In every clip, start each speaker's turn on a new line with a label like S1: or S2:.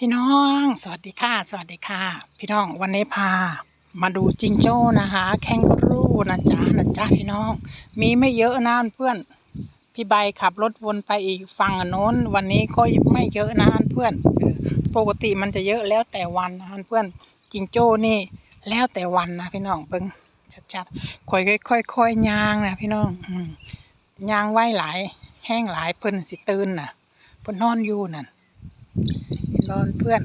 S1: พี่น้องสวัสดีค่ะ สวัสดีค่ะ พี่น้องวันนี้พา มาดูจิงโจ้นะคะแคนกรูนะจ๊ะนะจ๊ะพี่น้อง มีไม่เยอะนะเพื่อนพี่ใบขับรถวนไปอีกฝั่งโน้น วันนี้ก็ไม่เยอะนะเพื่อนปกติมันจะเยอะแล้วแต่วันนะเพื่อนจิงโจ้นี่ แล้วแต่วันนะพี่น้องเบิ่งชัดๆค่อยๆค่อยๆยางนะพี่น้องอยางไหวหลาย แห้งหลายเพิ่นสิตื่นน่ะเพิ่นนอนอยู่นั่น นอนเพื่อน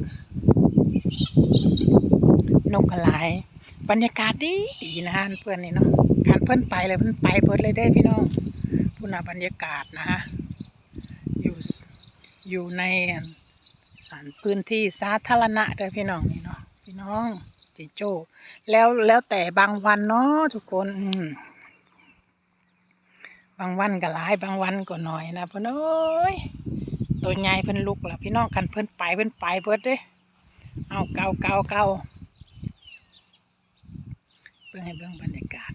S1: นกกระไหลายบรรยากาศดีดีนะฮะเพื่อนนี่เนาะการเพื่อนไปเลยเพื่อนไปเบิดเลยได้พี่น้องพูนาบรรยากาศนะฮะอยู่อยู่ในพื้นที่สาธารณะเด้อพี่น้องนี่เนาะพี่น้องจิโจ้แล้วแล้วแต่บางวันเนาะทุกคนอืบางวันก็หลายบางวันก็น้อยนะเพื่อนเอ้ย ตัวใหญ่เพิ่นลุกล้วพี่น้องกันเพิ่นไปเพิ่นไปเบิดเด้เอาเกาเกาเกาเบิ่งให้เบิ่งบรรยากาศ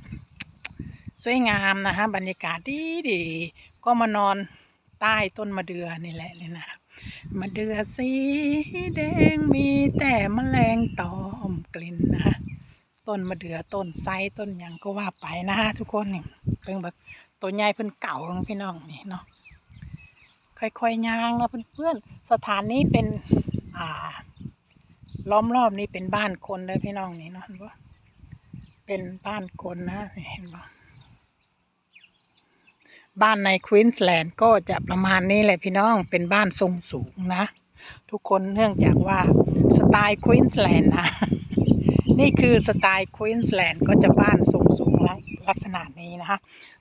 S1: สวยงามนะฮะบรรยากาศดีดีก็มานอนใต้ต้นมะเดื่อนี่แหละนี่นะมะเดื่อสีแดงมีแต่แมลงตอมกลิ่นนะต้นมะเดื่อต้นไทรต้นยังก็ว่าไปนะฮะทุกคนนี่เบิ่งแบบตัวใหญ่เพิ่นเก่าของพี่น้องนี่เนาะ ค่อยๆย่างนะเพื่อนๆสถานนี้เป็นอ่า ล้อมรอบนี้เป็นบ้านคนเลยพี่น้องนี่เนาะเห็นปะเป็นบ้านคนนะเห็นปะบ้านในควีนสแลนด์ก็จะประมาณนี้แหละพี่น้องเป็นบ้านทรงสูงนะ ทุกคนเนื่องจากว่าสไตล์ควีนสแลนด์นะ นี่คือสไตล์ควีนสแลนด์ก็จะบ้านทรงสูงลักษณะนี้นะคะ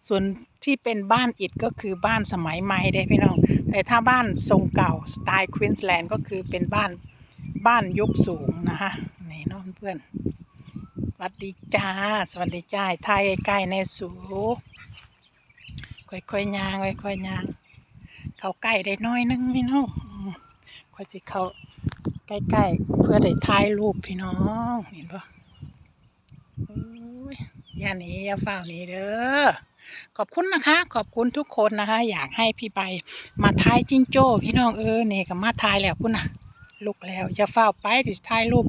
S1: ส่วนที่เป็นบ้านอิฐก็คือบ้านสมัยใหม่เด้พี่น้อง แต่ถ้าบ้านทรงเก่าสไตล์ควีนส์แลนด์ก็คือเป็นบ้านบ้านยกสูงนะคะนี่น้องเพื่อนสวัสดีจ้า สวัสดีจ้าไทยใกล้ในสูค่อยๆยางค่อยๆยาง เข้าใกล้ได้น้อยนึงพี่น้องอืมค่อยสิเข้า ใกล้ๆ เพื่อได้ถ่ายรูปพี่น้องเห็นปะโอ้ยอย่าหนีอย่าเฝ้าหนีเด้อขอบคุณนะคะ ขอบคุณทุกคนนะคะ อยากให้พี่ใบมาทายจิ้งโจ้ พี่น้องเออเนี่ยก็มาทายแล้วพุ่นนะลุกแล้วอย่าเฝ้าไปติดทายรูป